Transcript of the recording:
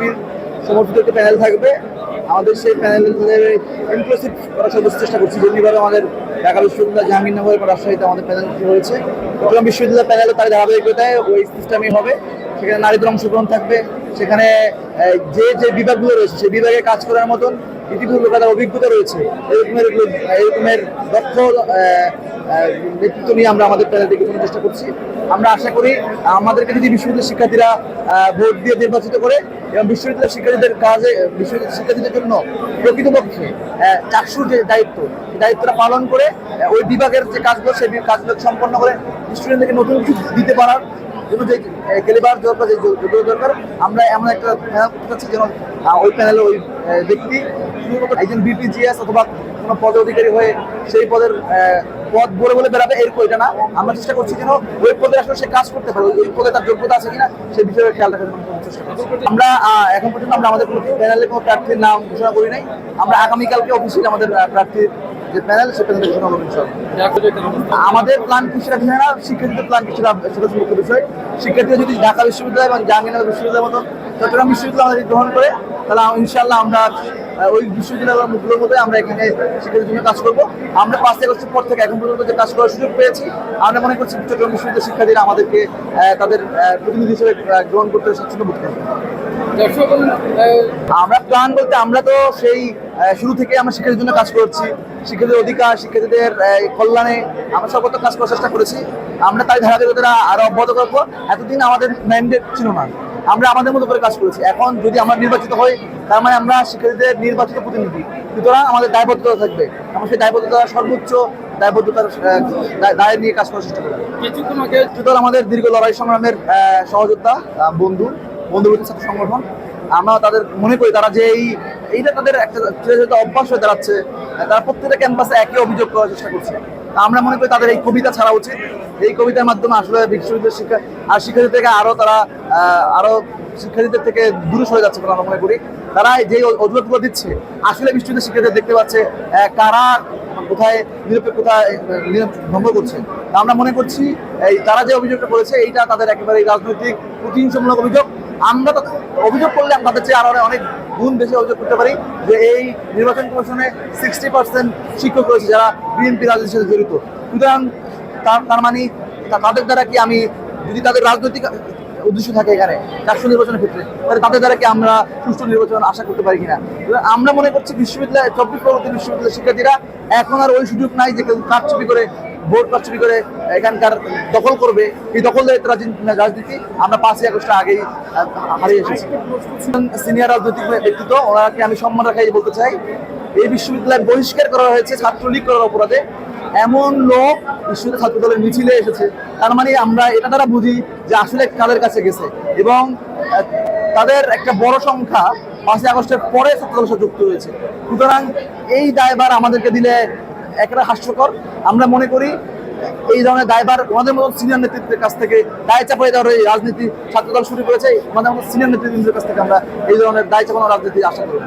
শিবির সমর্থিত একটা প্যানেল থাকবে। আমাদের সেই প্যানেলের ইনক্লুসিভ করার সর্বোচ্চ চেষ্টা করছি। যেভাবে আমাদের ঢাকা বিশ্ববিদ্যালয়, জাহাঙ্গীরনগর এবং রাজশাহীতে আমাদের প্যানেল হয়েছে। চট্টগ্রাম বিশ্ববিদ্যালয় প্যানেলে তার ধারাবাহিকতায় ওই সিস্টেমই হবে। সেখানে নারীদের অংশগ্রহণ থাকবে। সেখানে যে যে বিভাগগুলো রয়েছে সেই বিভাগে কাজ করার মতন ইতিপূর্বে তার অভিজ্ঞতা রয়েছে, এরকমের এরকমের দক্ষ নেতৃত্ব নিয়ে আমরা আমাদের প্যানেলটিকে গঠনের চেষ্টা করছি। আমরা আশা করি আমাদেরকে যদি বিশ্ববিদ্যালয়ের শিক্ষার্থীরা ভোট দিয়ে নির্বাচিত করে এবং বিশ্ববিদ্যালয়ের শিক্ষার্থীদের কাজে, বিশ্ববিদ্যালয়ের শিক্ষার্থীদের জন্য প্রকৃতপক্ষে চাকসুর যে দায়িত্ব দায়িত্বটা পালন করে ওই বিভাগের যে কাজগুলো, সেই কাজগুলো সম্পন্ন করে স্টুডেন্টদেরকে নতুন কিছু দিতে পারার জন্য যে ক্যালিবার দরকার যে যোগ্যতা দরকার, আমরা এমন একটা প্যানেল চাচ্ছি যেন ওই প্যানেলে ওই ব্যক্তি একজন বিপিজিএস অথবা কোনো পদ অধিকারী হয়ে সেই পদের পদ বলে বলে বেড়াবে এরকম এটা না। আমরা চেষ্টা করছি যেন ওই পদে আসলে সে কাজ করতে পারে, ওই পদে তার যোগ্যতা আছে কিনা সেই বিষয়ে খেয়াল রাখার চেষ্টা আমরা এখন পর্যন্ত আমরা আমাদের কোনো প্যানেলে কোনো প্রার্থীর নাম ঘোষণা করি নাই। আমরা আগামীকালকে অফিসিয়ালি আমাদের প্রার্থীর যে প্যানেল, সে প্যানেল ঘোষণা করব আমাদের প্ল্যান কি সেটা না, শিক্ষার্থীদের প্ল্যান কি সেটা সেটা মুখ্য বিষয়। শিক্ষার্থীরা যদি ঢাকা বিশ্ববিদ্যালয় এবং জাহাঙ্গীরনগর বিশ্ববিদ্যালয়ের মতো চট্টগ্রাম বিশ্ববিদ্যালয় আমাদের গ্রহণ করে, তাহলে ইনশাআল্লাহ আমরা ওই বিশ্ববিদ্যালয়ের মুখগুলোর মধ্যে আমরা এখানে শিক্ষার্থীর জন্য কাজ করব। আমরা পাঁচ আগস্টের পর থেকে এখন পর্যন্ত যে কাজ করার সুযোগ পেয়েছি, আমরা মনে করছি চট্টগ্রাম বিশ্ববিদ্যালয়ের শিক্ষার্থীরা আমাদেরকে তাদের প্রতিনিধি হিসেবে গ্রহণ করতে স্বাচ্ছন্দ্য বোধ করবে আমরা প্ল্যান বলতে আমরা তো সেই শুরু থেকে আমরা শিক্ষার্থীর জন্য কাজ করছি। শিক্ষার্থীদের অধিকার শিক্ষার্থীদের কল্যাণে আমরা সর্বত্র কাজ করার চেষ্টা করেছি। আমরা তাই ধারাবাহিকতা আরও অব্যাহত করব এতদিন আমাদের ম্যান্ডেট ছিল না। আমরা আমাদের মতো করে কাজ করেছি। এখন যদি আমরা নির্বাচিত হই তার মানে আমরা শিক্ষার্থীদের নির্বাচিত প্রতিনিধি। সুতরাং আমাদের দায়বদ্ধতা থাকবে। আমরা সেই দায়বদ্ধতা সর্বোচ্চ দায়বদ্ধতার দায়- নিয়ে কাজ করার চেষ্টা করব। আমাদের দীর্ঘ লড়াই সংগ্রামের সহযোদ্ধা বন্ধু বন্ধুবৃত্তির ছাত্র সংগঠন। আমরা তাদের মনে করি তারা যে এই এইটা তাদের একটা অভ্যাস হয়ে দাঁড়াচ্ছে। তারা প্রত্যেকটা ক্যাম্পাসে একই অভিযোগ করার চেষ্টা করছে। আমরা মনে করি তাদের এই কবিতা ছাড়া উচিত। এই কবিতার মাধ্যমে আসলে বিশ্ববিদ্যালয় শিক্ষা আর শিক্ষার্থী থেকে আরও তারা আহ, আরও শিক্ষার্থীদের থেকে দূরে সরে যাচ্ছে বলে আমরা মনে করি। তারা যে অজুহাতগুলো দিচ্ছে আসলে বিশ্ববিদ্যালয় শিক্ষার্থী দেখতে পাচ্ছে কারা কোথায় নিরপেক্ষতা আহ, নিয়ম ভঙ্গ করছে। আমরা মনে করছি এই তারা যে অভিযোগটা করেছে এইটা তাদের একেবারে রাজনৈতিক প্রতিহিংসামূলক অভিযোগ। আমরা তো অভিযোগ করলে আমরা তাদের চেয়ে আরও অনেক গুণ বেশি অভিযোগ করতে পারি যে এই নির্বাচন কমিশনে সিক্সটি পার্সেন্ট শিক্ষক রয়েছে যারা বিএনপি রাজনীতির সাথে জড়িত। সুতরাং তার মানে তাদের দ্বারা কি আমি যদি তাদের রাজনৈতিক উদ্দেশ্য থাকে এখানে চারশো নির্বাচনের ক্ষেত্রে, তাহলে তাদের দ্বারা কি আমরা সুষ্ঠু নির্বাচন আশা করতে পারি কিনা? আমরা মনে করছি বিশ্ববিদ্যালয় চব্বিশ পরবর্তী বিশ্ববিদ্যালয়ের শিক্ষার্থীরা এখন আর ওই সুযোগ নাই যে কেউ কারচুপি করে ভোট কারচুপি করে এখানকার দখল করবে। এই দখলদারিত্ব রাজনীতি আমরা পাঁচই আগস্ট আগেই হারিয়ে এসেছি। সিনিয়র রাজনৈতিক ব্যক্তিত্ব, ওনাকে আমি সম্মান রাখাই বলতে চাই। এই বিশ্ববিদ্যালয় বহিষ্কার করা হয়েছে ছাত্রলীগ করার অপরাধে। এমন লোক বিশ্ববিদ্যালয় ছাত্র দলের মিছিলে এসেছে। তার মানে আমরা এটা দ্বারা বুঝি যে আসলে কাদের কাছে গেছে। এবং তাদের একটা বড় সংখ্যা পাঁচই আগস্টের পরে ছাত্র দলের সাথে যুক্ত হয়েছে। সুতরাং এই দায়ভার আমাদেরকে দিলে একটা হাস্যকর আমরা মনে করি এই ধরনের দায়বার ওনাদের মতো সিনিয়র নেতৃত্বের কাছ থেকে দায় চাপাই দেওয়ার এই রাজনীতি ছাত্রদল শুরু করেছে, ওনাদের মতো সিনিয়র নেতৃত্বের কাছ থেকে আমরা এই ধরনের দায় চাপানোর রাজনীতি আশা করি।